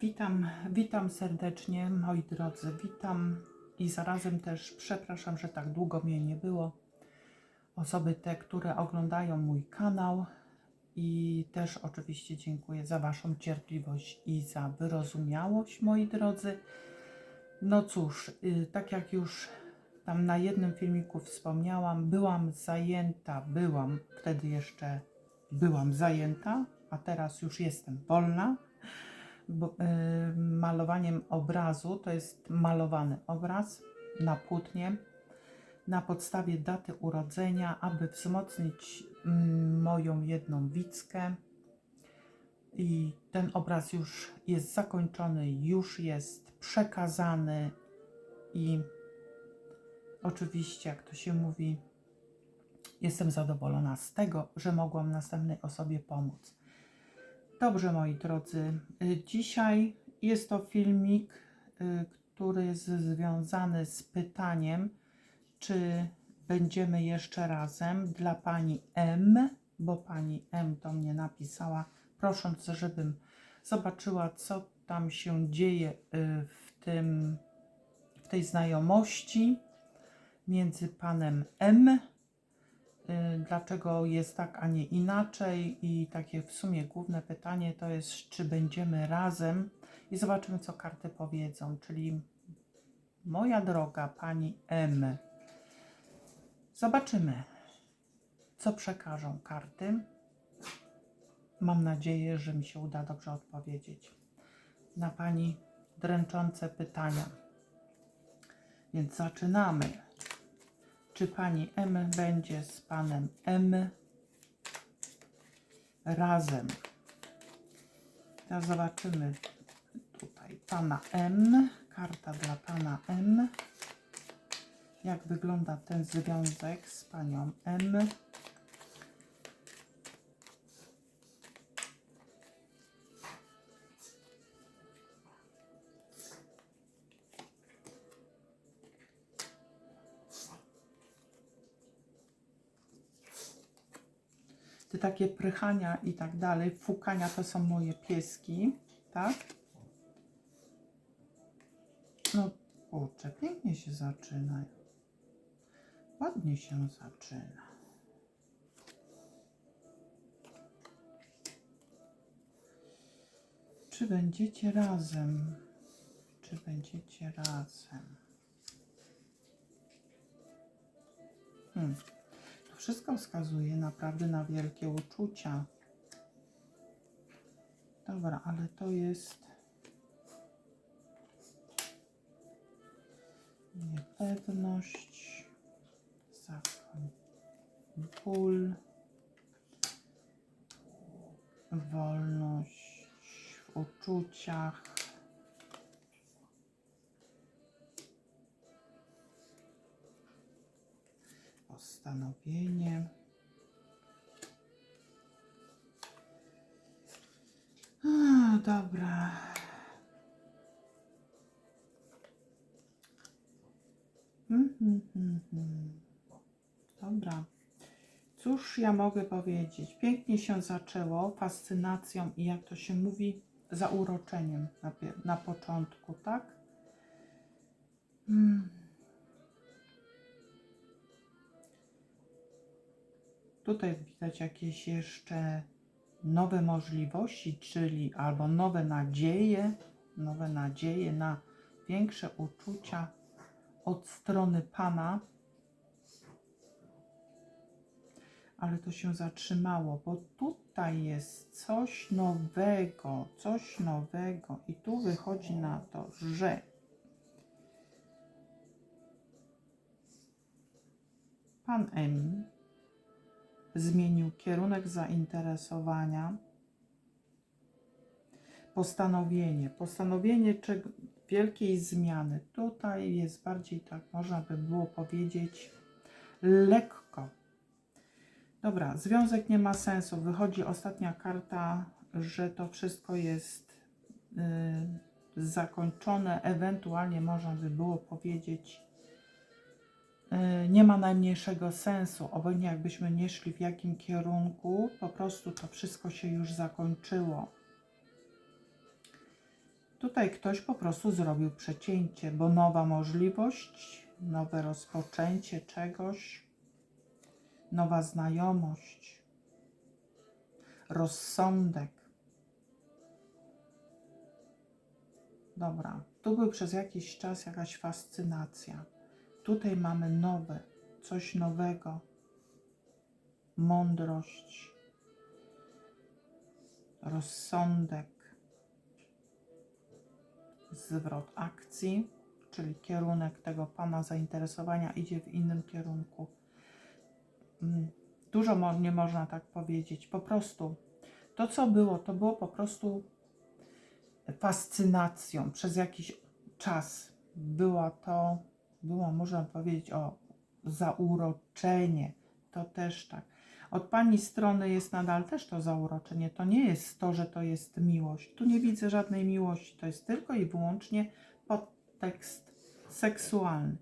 Witam, witam serdecznie, moi drodzy. Witam i zarazem też przepraszam, że tak długo mnie nie było. Osoby te, które oglądają mój kanał i też oczywiście dziękuję za Waszą cierpliwość i za wyrozumiałość, moi drodzy. No cóż, y, tak jak już tam na jednym filmiku wspomniałam, byłam zajęta, byłam, wtedy jeszcze byłam zajęta, a teraz już jestem wolna y, malowaniem obrazu. To jest malowany obraz na płótnie na podstawie daty urodzenia, aby wzmocnić mm, moją jedną wickę. I ten obraz już jest zakończony, już jest przekazany i oczywiście, jak to się mówi, jestem zadowolona z tego, że mogłam następnej osobie pomóc. Dobrze, moi drodzy, y, dzisiaj jest to filmik, y, który jest związany z pytaniem, czy będziemy jeszcze razem dla pani M, bo pani M do mnie napisała, prosząc, żebym zobaczyła, co tam się dzieje y, w, tym, w tej znajomości między panem M dlaczego jest tak, a nie inaczej. I takie w sumie główne pytanie to jest, czy będziemy razem i zobaczymy, co karty powiedzą. Czyli moja droga pani M. Zobaczymy, co przekażą karty. Mam nadzieję, że mi się uda dobrze odpowiedzieć na pani dręczące pytania. Więc zaczynamy czy pani M będzie z panem M razem. Teraz zobaczymy tutaj pana M, karta dla pana M. Jak wygląda ten związek z panią M? Takie prychania i tak dalej, fukania to są moje pieski, tak? No kurczę, pięknie się zaczyna. Ładnie się zaczyna. Czy będziecie razem? Czy będziecie razem? Hmm. Wszystko wskazuje naprawdę na wielkie uczucia. Dobra, ale to jest niepewność, zakoń, ból, wolność w uczuciach. Postanowienie. A, dobra. Mhm, mhm, mhm. Dobra. Cóż ja mogę powiedzieć? Pięknie się zaczęło fascynacją i jak to się mówi, zauroczeniem na, na początku, tak? Hmm. Tutaj widać jakieś jeszcze nowe możliwości, czyli albo nowe nadzieje, nowe nadzieje na większe uczucia od strony Pana. Ale to się zatrzymało, bo tutaj jest coś nowego, coś nowego, i tu wychodzi na to, że Pan M zmienił kierunek zainteresowania, postanowienie, postanowienie czego, wielkiej zmiany. Tutaj jest bardziej, tak można by było powiedzieć, lekko. Dobra, związek nie ma sensu. Wychodzi ostatnia karta, że to wszystko jest y, zakończone. Ewentualnie można by było powiedzieć, nie ma najmniejszego sensu. Obojętnie jakbyśmy nie szli w jakim kierunku, po prostu to wszystko się już zakończyło. Tutaj ktoś po prostu zrobił przecięcie, bo nowa możliwość, nowe rozpoczęcie czegoś, nowa znajomość, rozsądek. Dobra, tu był przez jakiś czas jakaś fascynacja. Tutaj mamy nowe, coś nowego, mądrość, rozsądek, zwrot akcji, czyli kierunek tego Pana zainteresowania idzie w innym kierunku. Mm, Dużo nie można tak powiedzieć. Po prostu to, co było, to było po prostu fascynacją przez jakiś czas. Była to, było, można powiedzieć, o zauroczenie. To też tak. Od pani strony jest nadal też to zauroczenie. To nie jest to, że to jest miłość. Tu nie widzę żadnej miłości. To jest tylko i wyłącznie podtekst seksualny.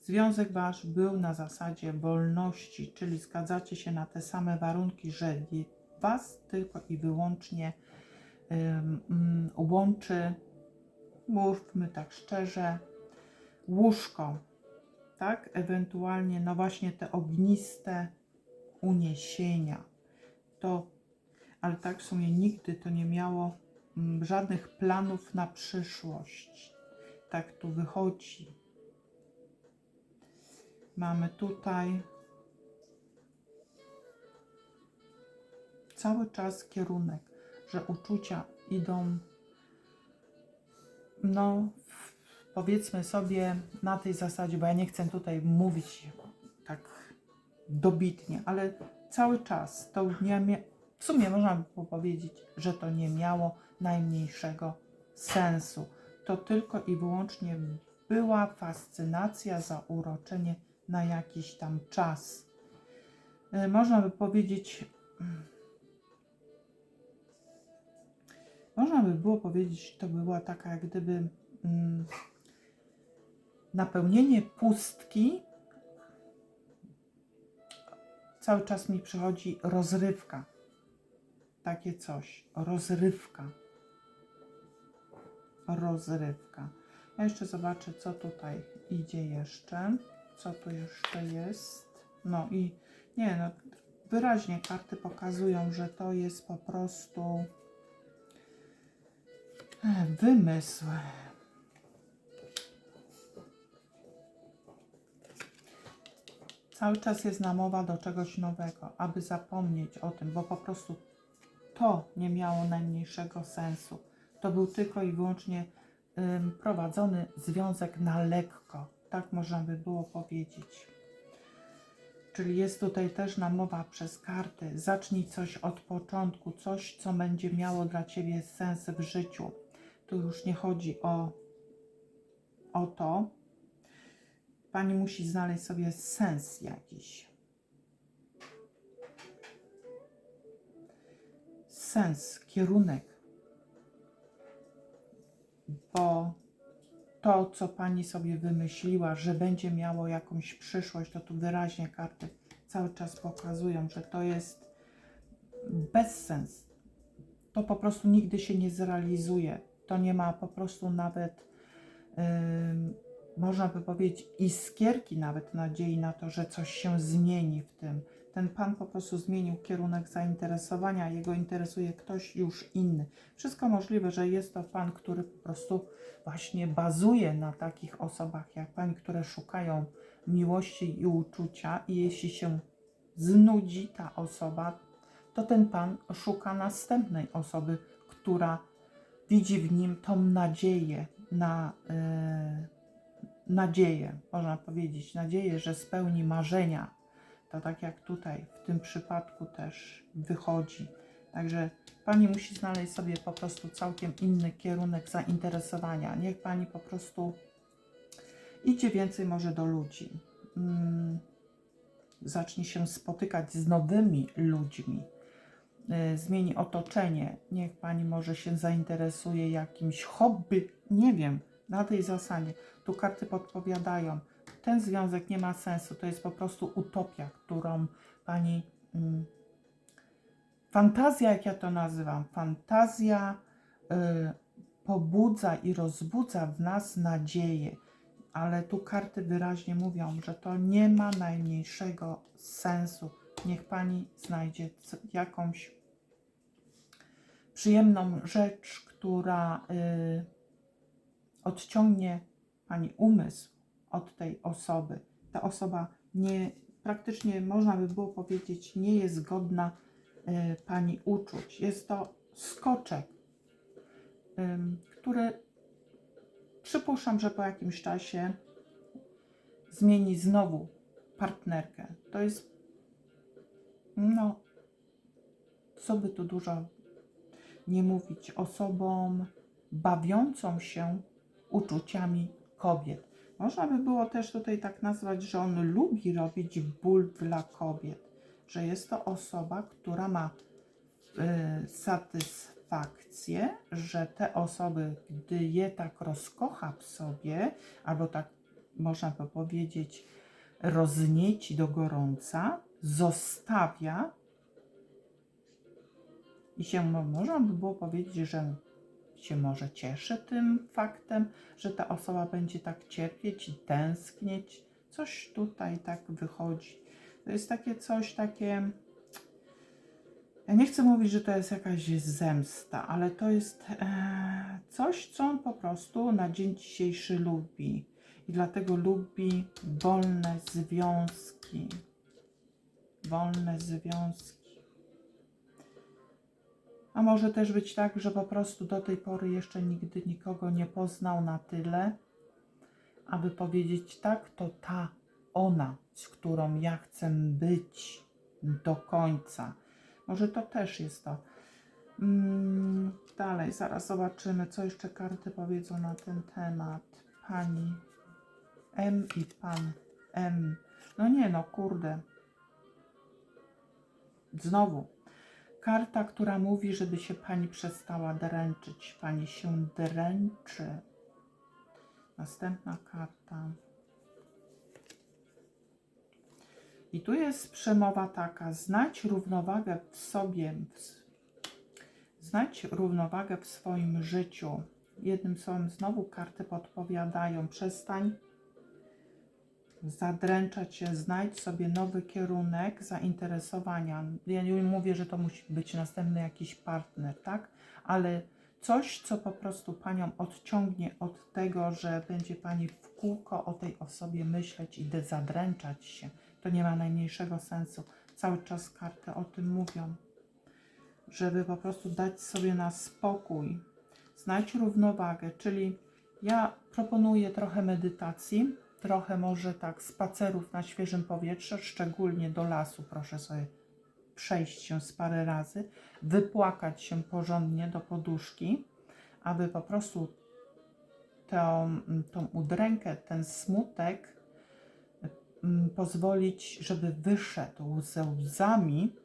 Związek wasz był na zasadzie wolności, czyli zgadzacie się na te same warunki, że was tylko i wyłącznie mm, łączy, mówmy tak szczerze, łóżko, tak? Ewentualnie, no właśnie te ogniste uniesienia. To, ale tak w sumie nigdy to nie miało mm, żadnych planów na przyszłość. Tak tu wychodzi. Mamy tutaj cały czas kierunek, że uczucia idą, no powiedzmy sobie na tej zasadzie, bo ja nie chcę tutaj mówić tak dobitnie, ale cały czas to nie w sumie można by powiedzieć, że to nie miało najmniejszego sensu. To tylko i wyłącznie była fascynacja, zauroczenie na jakiś tam czas. Y, Można by powiedzieć, można by było powiedzieć, to była taka jak gdyby mm, napełnienie pustki. Cały czas mi przychodzi rozrywka. Takie coś. Rozrywka. Rozrywka. Ja jeszcze zobaczę, co tutaj idzie jeszcze. Co tu jeszcze jest. No i nie, no wyraźnie karty pokazują, że to jest po prostu e, wymysł. Cały czas jest namowa do czegoś nowego, aby zapomnieć o tym, bo po prostu to nie miało najmniejszego sensu. To był tylko i wyłącznie ym, prowadzony związek na lekko. Tak można by było powiedzieć. Czyli jest tutaj też namowa przez karty. Zacznij coś od początku, coś, co będzie miało dla ciebie sens w życiu. Tu już nie chodzi o, o to. Pani musi znaleźć sobie sens jakiś. Sens, kierunek. Bo to, co pani sobie wymyśliła, że będzie miało jakąś przyszłość, to tu wyraźnie karty cały czas pokazują, że to jest bezsens. To po prostu nigdy się nie zrealizuje. To nie ma po prostu nawet, ym, można by powiedzieć, iskierki nawet nadziei na to, że coś się zmieni w tym. Ten pan po prostu zmienił kierunek zainteresowania, jego interesuje ktoś już inny. Wszystko możliwe, że jest to pan, który po prostu właśnie bazuje na takich osobach jak pani, które szukają miłości i uczucia, i jeśli się znudzi ta osoba, to ten pan szuka następnej osoby, która widzi w nim tą nadzieję na e, nadzieję, można powiedzieć, nadzieję, że spełni marzenia. To tak jak tutaj w tym przypadku też wychodzi. Także pani musi znaleźć sobie po prostu całkiem inny kierunek zainteresowania. Niech pani po prostu idzie więcej może do ludzi. Mm, zacznie się spotykać z nowymi ludźmi. Y, Zmieni otoczenie. Niech pani może się zainteresuje jakimś hobby. Nie wiem, na tej zasadzie. Tu karty podpowiadają. Ten związek nie ma sensu. To jest po prostu utopia, którą pani. Mm, fantazja, jak ja to nazywam. Fantazja y, pobudza i rozbudza w nas nadzieję. Ale tu karty wyraźnie mówią, że to nie ma najmniejszego sensu. Niech pani znajdzie jakąś przyjemną rzecz, która y, odciągnie pani umysł od tej osoby. Ta osoba nie, praktycznie można by było powiedzieć, nie jest godna y, pani uczuć. Jest to skoczek, ym, który przypuszczam, że po jakimś czasie zmieni znowu partnerkę. To jest, no, co by tu dużo nie mówić, osobą bawiącą się uczuciami kobiet. Można by było też tutaj tak nazwać, że on lubi robić ból dla kobiet, że jest to osoba, która ma y, satysfakcję, że te osoby, gdy je tak rozkocha w sobie, albo tak można by powiedzieć, roznieci do gorąca, zostawia i się mo- można by było powiedzieć, że się może cieszy tym faktem, że ta osoba będzie tak cierpieć i tęsknieć. Coś tutaj tak wychodzi. To jest takie coś takie. Ja nie chcę mówić, że to jest jakaś zemsta, ale to jest e, coś, co on po prostu na dzień dzisiejszy lubi. I dlatego lubi wolne związki. Wolne związki. A może też być tak, że po prostu do tej pory jeszcze nigdy nikogo nie poznał na tyle, aby powiedzieć tak, to ta ona, z którą ja chcę być do końca. Może to też jest to. Mm, dalej, zaraz zobaczymy, co jeszcze karty powiedzą na ten temat. Pani M i pan M. No nie, no kurde. Znowu. Karta, która mówi, żeby się pani przestała dręczyć. Pani się dręczy. Następna karta. I tu jest przemowa taka: znajdź równowagę w sobie, znajdź równowagę w swoim życiu. Jednym słowem, znowu karty podpowiadają: przestań zadręczać się, znajdź sobie nowy kierunek zainteresowania. Ja nie mówię, że to musi być następny jakiś partner, tak? Ale coś, co po prostu panią odciągnie od tego, że będzie pani w kółko o tej osobie myśleć i zadręczać się. To nie ma najmniejszego sensu. Cały czas karty o tym mówią, żeby po prostu dać sobie na spokój, znajdź równowagę, czyli ja proponuję trochę medytacji, trochę może tak spacerów na świeżym powietrzu, szczególnie do lasu, proszę sobie przejść się z parę razy, wypłakać się porządnie do poduszki, aby po prostu tą, tą udrękę, ten smutek mm, pozwolić, żeby wyszedł ze łzami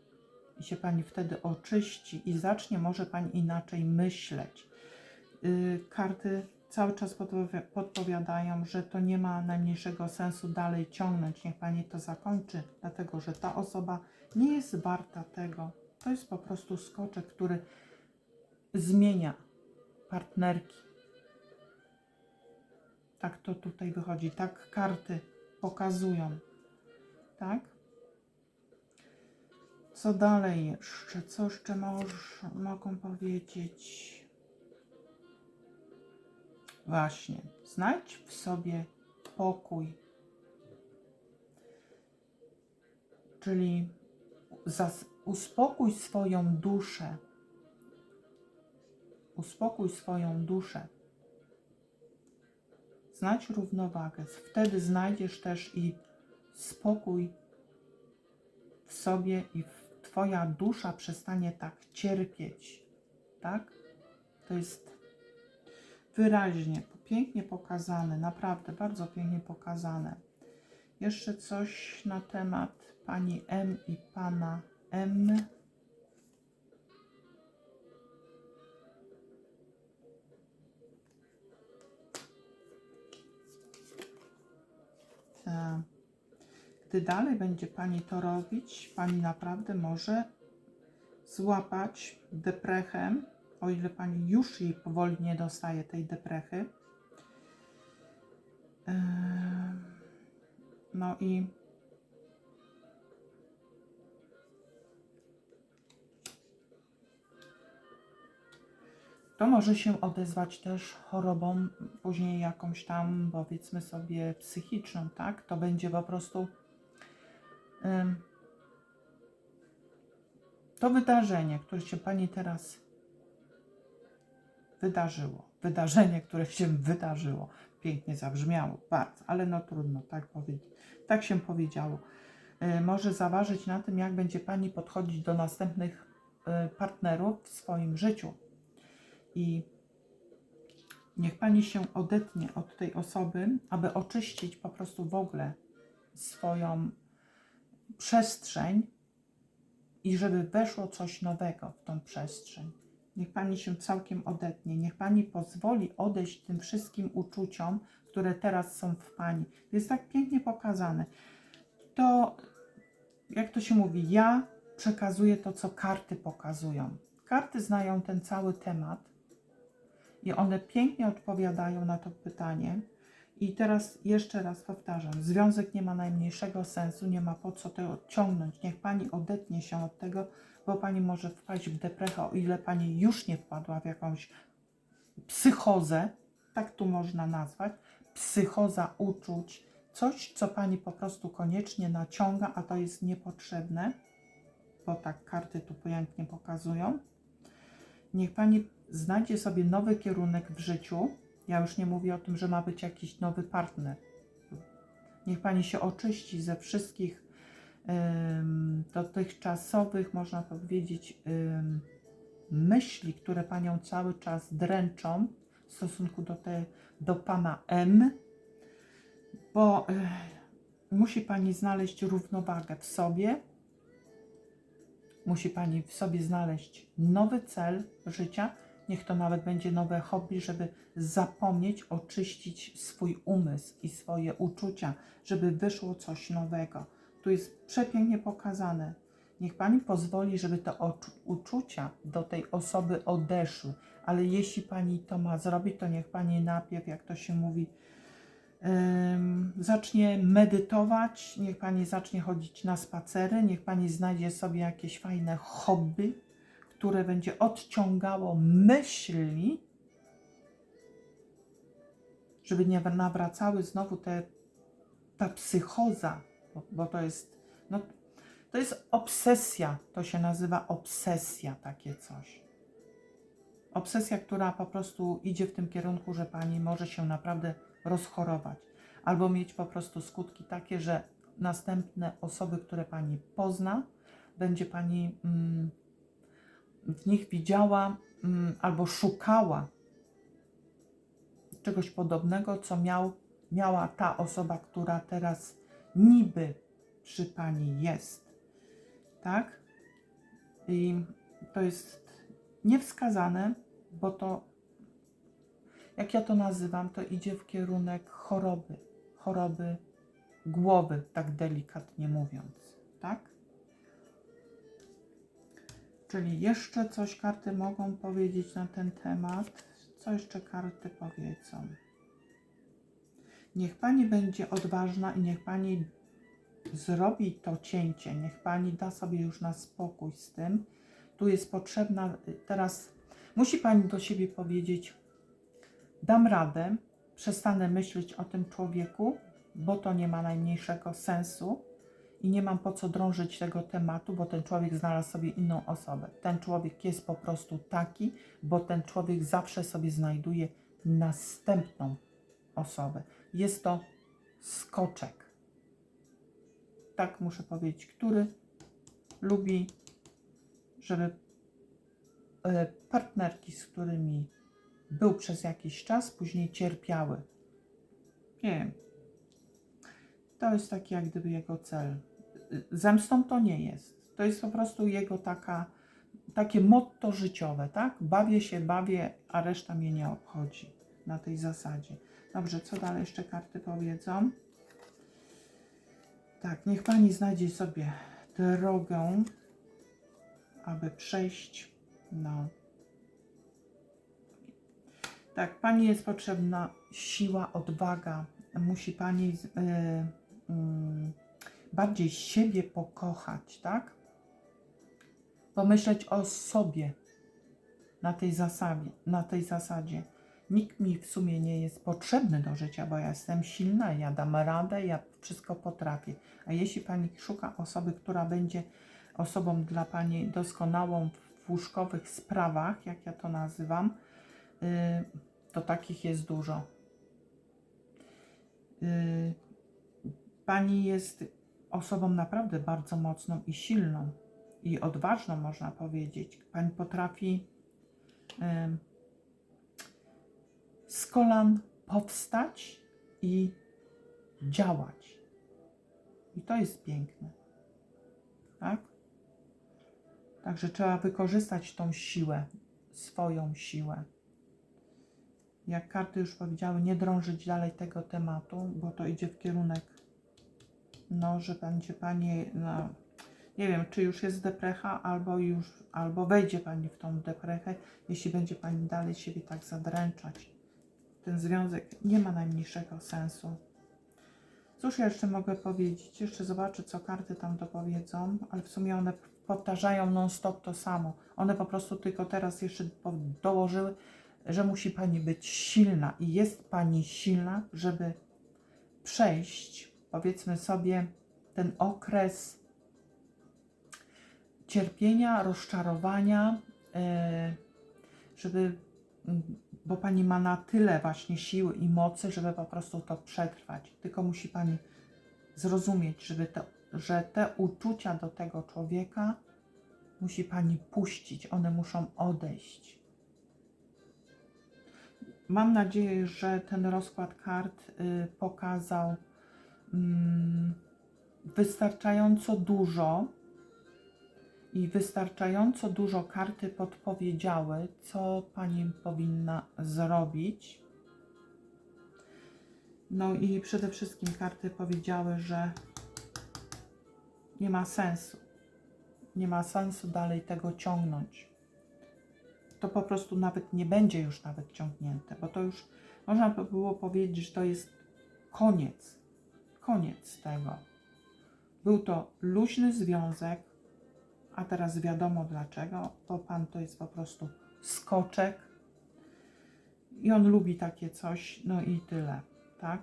i się Pani wtedy oczyści i zacznie może Pani inaczej myśleć. Yy, karty cały czas podpowi- podpowiadają, że to nie ma najmniejszego sensu dalej ciągnąć. Niech Pani to zakończy, dlatego że ta osoba nie jest warta tego. To jest po prostu skoczek, który zmienia partnerki. Tak to tutaj wychodzi, tak karty pokazują. Tak? Co dalej jeszcze? Co jeszcze moż, mogą powiedzieć? Właśnie, znajdź w sobie pokój. Czyli uspokój swoją duszę. Uspokój swoją duszę. Znajdź równowagę. Wtedy znajdziesz też i spokój w sobie i Twoja dusza przestanie tak cierpieć. Tak? To jest wyraźnie, pięknie pokazane, naprawdę bardzo pięknie pokazane. Jeszcze coś na temat pani M i pana M. Tak. Gdy dalej będzie pani to robić, pani naprawdę może złapać deprechem, o ile pani już jej powoli nie dostaje tej deprechy. Em, No i to może się odezwać też chorobą później jakąś tam, powiedzmy sobie, psychiczną, tak? To będzie po prostu em, to wydarzenie, które się pani teraz wydarzyło. Wydarzenie, które się wydarzyło. Pięknie zabrzmiało, bardzo, ale no trudno, tak, powie, tak się powiedziało. Y, może zaważyć na tym, jak będzie pani podchodzić do następnych y, partnerów w swoim życiu. I niech pani się odetnie od tej osoby, aby oczyścić po prostu w ogóle swoją przestrzeń i żeby weszło coś nowego w tą przestrzeń. Niech pani się całkiem odetnie, niech pani pozwoli odejść tym wszystkim uczuciom, które teraz są w pani. To jest tak pięknie pokazane. To, jak to się mówi, ja przekazuję to, co karty pokazują. Karty znają ten cały temat i one pięknie odpowiadają na to pytanie. I teraz jeszcze raz powtarzam, związek nie ma najmniejszego sensu, nie ma po co tego ciągnąć. Niech pani odetnie się od tego, bo pani może wpaść w deprechę, o ile pani już nie wpadła w jakąś psychozę, tak tu można nazwać, psychoza uczuć, coś, co pani po prostu koniecznie naciąga, a to jest niepotrzebne, bo tak karty tu pięknie pokazują. Niech pani znajdzie sobie nowy kierunek w życiu. Ja już nie mówię o tym, że ma być jakiś nowy partner. Niech pani się oczyści ze wszystkich dotychczasowych, można powiedzieć, myśli, które panią cały czas dręczą w stosunku do, te, do pana M, bo eh, musi pani znaleźć równowagę w sobie. Musi pani w sobie znaleźć nowy cel życia. Niech to nawet będzie nowe hobby, żeby zapomnieć, oczyścić swój umysł i swoje uczucia, żeby wyszło coś nowego. Tu jest przepięknie pokazane. Niech pani pozwoli, żeby te uczucia do tej osoby odeszły, ale jeśli pani to ma zrobić, to niech pani najpierw, jak to się mówi, zacznie medytować, niech pani zacznie chodzić na spacery, niech pani znajdzie sobie jakieś fajne hobby, które będzie odciągało myśli, żeby nie nawracały znowu te, ta psychoza, bo, to jest, no, to jest obsesja, to się nazywa obsesja, takie coś. Obsesja, która po prostu idzie w tym kierunku, że pani może się naprawdę rozchorować, albo mieć po prostu skutki takie, że następne osoby, które pani pozna, będzie pani mm, w nich widziała mm, albo szukała czegoś podobnego, co miał, miała ta osoba, która teraz niby przy pani jest. Tak? I to jest niewskazane, bo to, jak ja to nazywam, to idzie w kierunek choroby, choroby głowy, tak delikatnie mówiąc. Tak? Czyli jeszcze coś karty mogą powiedzieć na ten temat. Co jeszcze karty powiedzą? Niech pani będzie odważna i niech pani zrobi to cięcie. Niech pani da sobie już na spokój z tym. Tu jest potrzebna, teraz musi pani do siebie powiedzieć: Dam radę, przestanę myśleć o tym człowieku, bo to nie ma najmniejszego sensu i nie mam po co drążyć tego tematu, bo ten człowiek znalazł sobie inną osobę. Ten człowiek jest po prostu taki, bo ten człowiek zawsze sobie znajduje następną osobę. Jest to skoczek. Tak muszę powiedzieć, który lubi, żeby e, partnerki, z którymi był przez jakiś czas, później cierpiały. Nie wiem. To jest taki jak gdyby jego cel. Zemstą to nie jest. To jest po prostu jego taka, takie motto życiowe, tak? Bawię się, bawię, a reszta mnie nie obchodzi na tej zasadzie. Dobrze, co dalej jeszcze karty powiedzą? Tak, niech pani znajdzie sobie drogę, aby przejść no, Tak, Pani jest potrzebna siła, odwaga. Musi Pani z- y, mm, bardziej siebie pokochać, tak? Pomyśleć o sobie na tej zasadzie. Na tej zasadzie. Nikt mi w sumie nie jest potrzebny do życia, bo ja jestem silna, ja dam radę, ja wszystko potrafię. A jeśli Pani szuka osoby, która będzie osobą dla Pani doskonałą w łóżkowych sprawach, jak ja to nazywam, y, to takich jest dużo. Y, Pani jest osobą naprawdę bardzo mocną i silną i odważną, można powiedzieć. Pani potrafi z kolan powstać i działać. I to jest piękne. Tak? Także trzeba wykorzystać tą siłę, swoją siłę. Jak karty już powiedziały, nie drążyć dalej tego tematu, bo to idzie w kierunek, no, że będzie Pani, no, nie wiem, czy już jest deprecha, albo już, albo wejdzie Pani w tą deprechę, jeśli będzie Pani dalej siebie tak zadręczać. Ten związek nie ma najmniejszego sensu. Cóż ja jeszcze mogę powiedzieć? Jeszcze zobaczę, co karty tam dopowiedzą, ale w sumie one powtarzają non-stop to samo. One po prostu tylko teraz jeszcze dołożyły, że musi Pani być silna i jest Pani silna, żeby przejść, powiedzmy sobie, ten okres cierpienia, rozczarowania, e, żeby, bo Pani ma na tyle właśnie siły i mocy, żeby po prostu to przetrwać. Tylko musi Pani zrozumieć, żeby to, że te uczucia do tego człowieka musi Pani puścić, one muszą odejść. Mam nadzieję, że ten rozkład kart y, pokazał mm, wystarczająco dużo i wystarczająco dużo karty podpowiedziały, co pani powinna zrobić. No i przede wszystkim karty powiedziały, że nie ma sensu. Nie ma sensu dalej tego ciągnąć. To po prostu nawet nie będzie już nawet ciągnięte, bo to już można by było powiedzieć, że to jest koniec. Koniec tego. Był to luźny związek, a teraz wiadomo dlaczego, bo pan to jest po prostu skoczek i on lubi takie coś, no i tyle, tak?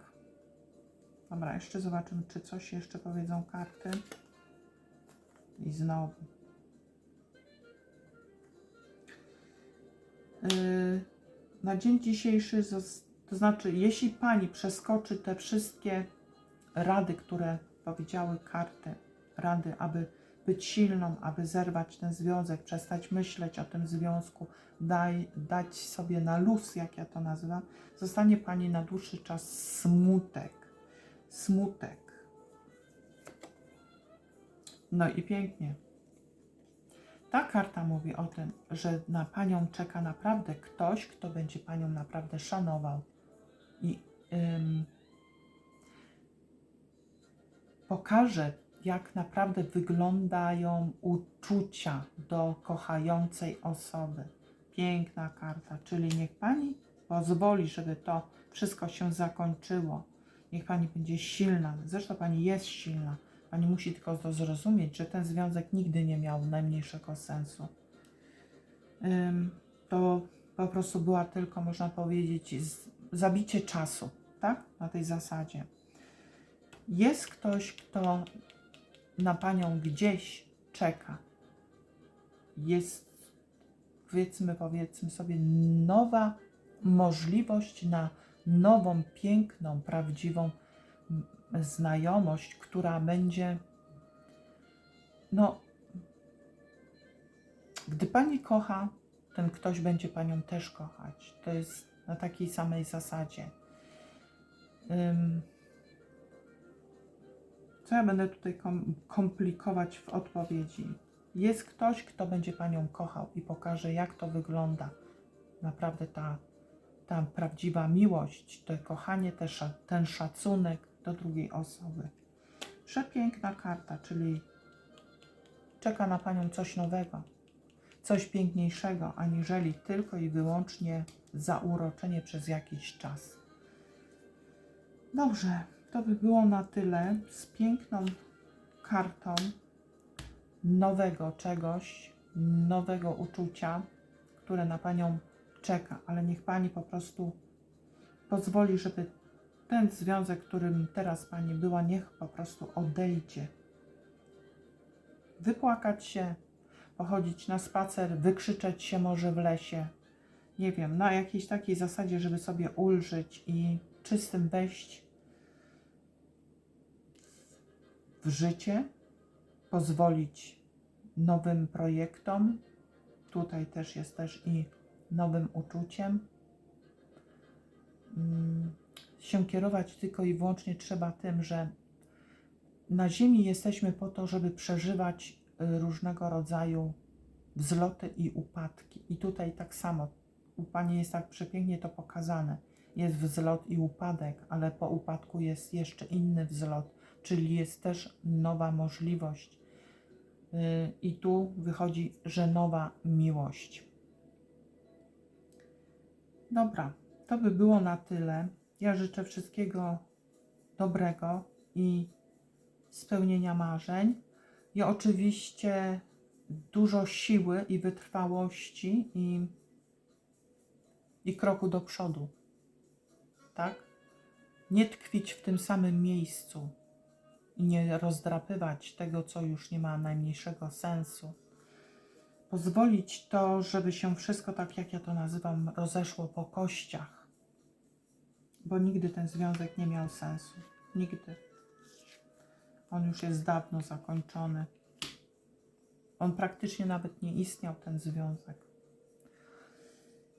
Dobra, jeszcze zobaczymy, czy coś jeszcze powiedzą karty. I znowu. Yy, na dzień dzisiejszy, to znaczy, jeśli pani przeskoczy te wszystkie rady, które powiedziały karty, rady, aby być silną, aby zerwać ten związek, przestać myśleć o tym związku, daj, dać sobie na luz, jak ja to nazywam, zostanie pani na dłuższy czas smutek. Smutek. No i pięknie. Ta karta mówi o tym, że na panią czeka naprawdę ktoś, kto będzie panią naprawdę szanował i ym, pokaże, jak naprawdę wyglądają uczucia do kochającej osoby. Piękna karta, czyli niech pani pozwoli, żeby to wszystko się zakończyło. Niech pani będzie silna. Zresztą pani jest silna. Pani musi tylko to zrozumieć, że ten związek nigdy nie miał najmniejszego sensu. To po prostu była tylko, można powiedzieć, zabicie czasu, tak? Na tej zasadzie. Jest ktoś, kto na panią gdzieś czeka. Jest, powiedzmy, powiedzmy sobie, nowa możliwość na nową, piękną, prawdziwą znajomość, która będzie, no, gdy pani kocha, ten ktoś będzie panią też kochać. To jest na takiej samej zasadzie. Ym, co ja będę tutaj kom- komplikować w odpowiedzi? Jest ktoś, kto będzie Panią kochał i pokaże, jak to wygląda. Naprawdę ta, ta prawdziwa miłość, to kochanie, te sza- ten szacunek do drugiej osoby. Przepiękna karta, czyli czeka na Panią coś nowego. coś piękniejszego, aniżeli tylko i wyłącznie zauroczenie przez jakiś czas. Dobrze, to by było na tyle z piękną kartą nowego czegoś, nowego uczucia, które na Panią czeka, ale niech Pani po prostu pozwoli, żeby ten związek, którym teraz Pani była, niech po prostu odejdzie. Wypłakać się, pochodzić na spacer, wykrzyczeć się może w lesie. Nie wiem, na jakiejś takiej zasadzie, żeby sobie ulżyć i czystym wejść w życie, pozwolić nowym projektom. Tutaj też jest też i nowym uczuciem. Mm, Się kierować tylko i wyłącznie trzeba tym, że na Ziemi jesteśmy po to, żeby przeżywać y, różnego rodzaju wzloty i upadki. I tutaj tak samo. U Pani jest tak przepięknie to pokazane. Jest wzlot i upadek, ale po upadku jest jeszcze inny wzlot, czyli jest też nowa możliwość. Y, I tu wychodzi, że nowa miłość. Dobra, to by było na tyle. Ja życzę wszystkiego dobrego i spełnienia marzeń. I oczywiście dużo siły i wytrwałości i, i kroku do przodu. Tak? Nie tkwić w tym samym miejscu i nie rozdrapywać tego, co już nie ma najmniejszego sensu. Pozwolić to, żeby się wszystko, tak jak ja to nazywam, rozeszło po kościach. Bo nigdy ten związek nie miał sensu. Nigdy. On już jest dawno zakończony. On praktycznie nawet nie istniał, ten związek.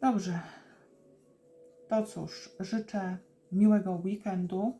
Dobrze. To cóż, życzę miłego weekendu